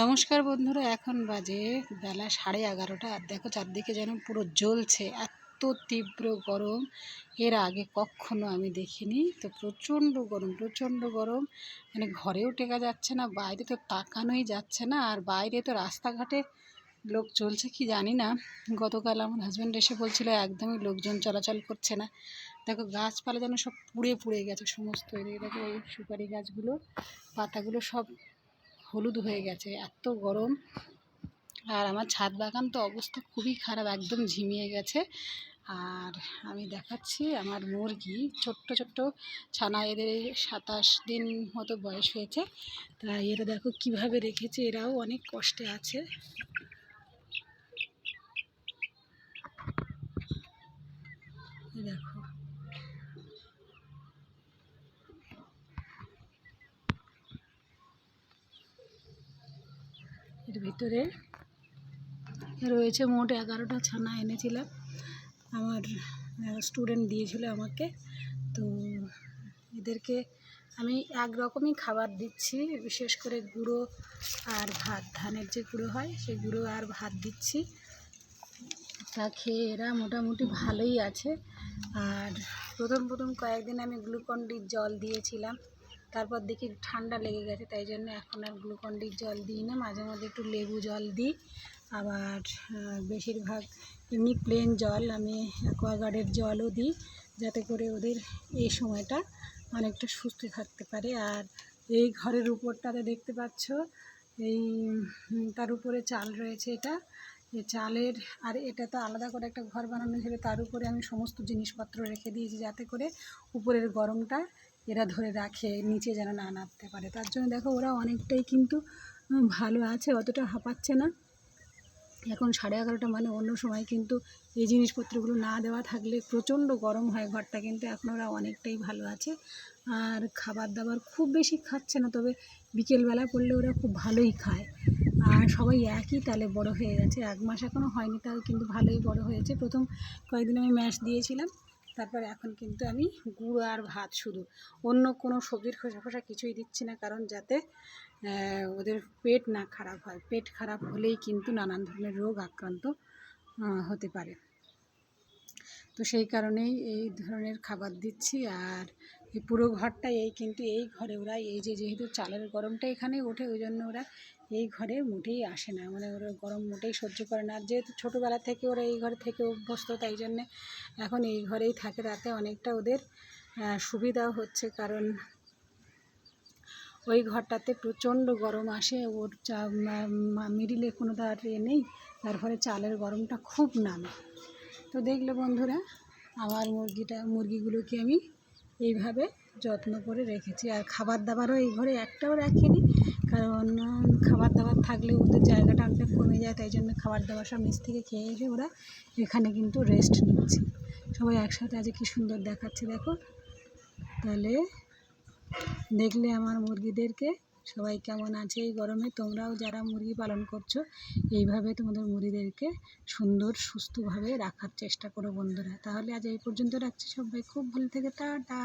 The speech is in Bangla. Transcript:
নমস্কার বন্ধুরা, এখন বাজে বেলা সাড়ে এগারোটা আর দেখো চারদিকে যেন পুরো জ্বলছে, এত তীব্র গরম। এর আগে কখনো আমি দেখিনি, তো প্রচণ্ড গরম প্রচণ্ড গরম। মানে ঘরেও টেকা যাচ্ছে না, বাইরে তো তাকানোই যাচ্ছে না, আর বাইরে তো রাস্তাঘাটে লোক চলছে কি জানি না। গতকাল আমার হাজব্যান্ড এসে বলছিল, একদমই লোকজন চলাচল করছে না। দেখো গাছপালা যেন সব পুড়ে পুড়ে গেছে, সমস্ত দেখো ওই সুপারি গাছগুলো, পাতাগুলো সব হলুদ হয়ে গেছে, এত গরম। আর আমার ছাদ বাগান তো অবস্থা খুবই খারাপ, একদম ঝিমিয়ে গেছে। আর আমি দেখাচ্ছি আমার মুরগি, ছোট্ট ছোট্ট ছানা, এদের সাতাশ দিন মতো বয়স হয়েছে। তা এরা দেখো কীভাবে রেখেছে, এরাও অনেক কষ্টে আছে দেখো এর ভিতরে রয়েছে মোট এগারোটা ছানা এনেছিলাম। আমার স্টুডেন্ট দিয়েছিল আমাকে। তো এদেরকে আমি এক রকমই খাবার দিচ্ছি, বিশেষ করে গুঁড়ো আর ভাত। ধানের যে গুঁড়ো হয় সেই গুঁড়ো আর ভাত দিচ্ছি। তা খেয়ে এরা মোটামুটি ভালোই আছে। আর প্রথম প্রথম কয়েকদিন আমি গ্লুকন ডির জল দিয়েছিলাম। তারপর দেখি ঠান্ডা লেগে গেছে, তাই জন্য এখন আর গ্লুকন ডির জল দিই না, মাঝে মধ্যে একটু লেবু জল দিই। আবার বেশিরভাগ এমনি প্লেন জল আমি অ্যাকোয়াগার্ডের জলও দিই, যাতে করে ওদের এই সময়টা অনেকটা সুস্থ থাকতে পারে। আর এই ঘরের উপরটাতে দেখতে পাচ্ছ, এই তার উপরে চাল রয়েছে এটা। চালের, আর এটা তো আলাদা করে একটা ঘর বানানো ছিল, তার উপরে আমি সমস্ত জিনিসপত্র রেখে দিয়েছি, যাতে করে উপরের গরমটা এরা ধরে রাখে, নিচে যেন না নামতে পারে। তার জন্য দেখো ওরা অনেকটাই কিন্তু ভালো আছে, অতটা হাঁপাচ্ছে না। এখন সাড়ে এগারোটা মানে অন্য সময় কিন্তু এই জিনিসপত্রগুলো না দেওয়া থাকলে প্রচণ্ড গরম হয় ঘরটা, কিন্তু এখন ওরা অনেকটাই ভালো আছে। আর খাবার দাবার খুব বেশি খাচ্ছে না, তবে বিকেলবেলা পড়লে ওরা খুব ভালোই খায়। আর সবাই একই তালে বড় হয়ে গেছে। এক মাস এখনও হয়নি, তাও কিন্তু ভালোই বড় হয়েছে। প্রথম কয়েকদিন আমি ম্যাশ দিয়েছিলাম। তারপর এখন কিন্তু আমি গুঁড়ো আর ভাত শুধু। অন্য কোনো সবজির খোসা খোসা কিছুই দিচ্ছি না, কারণ যাতে ওদের পেট না খারাপ হয়। পেট খারাপ হলেই কিন্তু নানান ধরনের রোগ আক্রান্ত হতে পারে। তো সেই কারণেই এই ধরনের খাবার দিচ্ছি, আর এই পুরো ঘরটা এই কিন্তু এই ঘরে ওরা এই যে যেহেতু চালের গরমটা এখানে ওঠে, ওই জন্য ওরা এই ঘরে মোটেই আসে না। মানে ওরা গরম মোটেই সহ্য করে না। আর যেহেতু ছোটোবেলা থেকে ওরা এই ঘরে থেকে অভ্যস্ত, তাই জন্যে এখন এই ঘরেই থাকে। তাতে অনেকটা ওদের সুবিধাও হচ্ছে। কারণ ওই ঘরটাতে প্রচণ্ড গরম আসে। ওর চা মিডিলে কোনো তার এ নেই। তার ফলে চালের গরমটা খুব নামে। তো দেখলে বন্ধুরা, আমার মুরগিটা, মুরগিগুলোকে আমি এইভাবে যত্ন করে রেখেছি। আর খাবার দাবারও এই ঘরে একটাও রাখিনি। কারণ খাবার দাবার থাকলে ওদের জায়গাটা অনেকটা কমে যায়, তাই জন্য খাবার দাবার সব নিচ থেকে খেয়ে এসে ওরা এখানে কিন্তু রেস্ট নিচ্ছে। সবাই একসাথে আজ কি সুন্দর দেখাচ্ছে, দেখো। তাহলে দেখলে আমার মুরগিদেরকে সবাই কেমন আছে এই গরমে? তোমরাও যারা মুরগি পালন করছ, এইভাবে তোমাদের মুরগিদেরকে সুন্দর, সুস্থভাবে রাখার চেষ্টা করো বন্ধুরা। তাহলে আজ এই পর্যন্ত রাখছি সবাই। খুব ভালো থেকে, টাটা।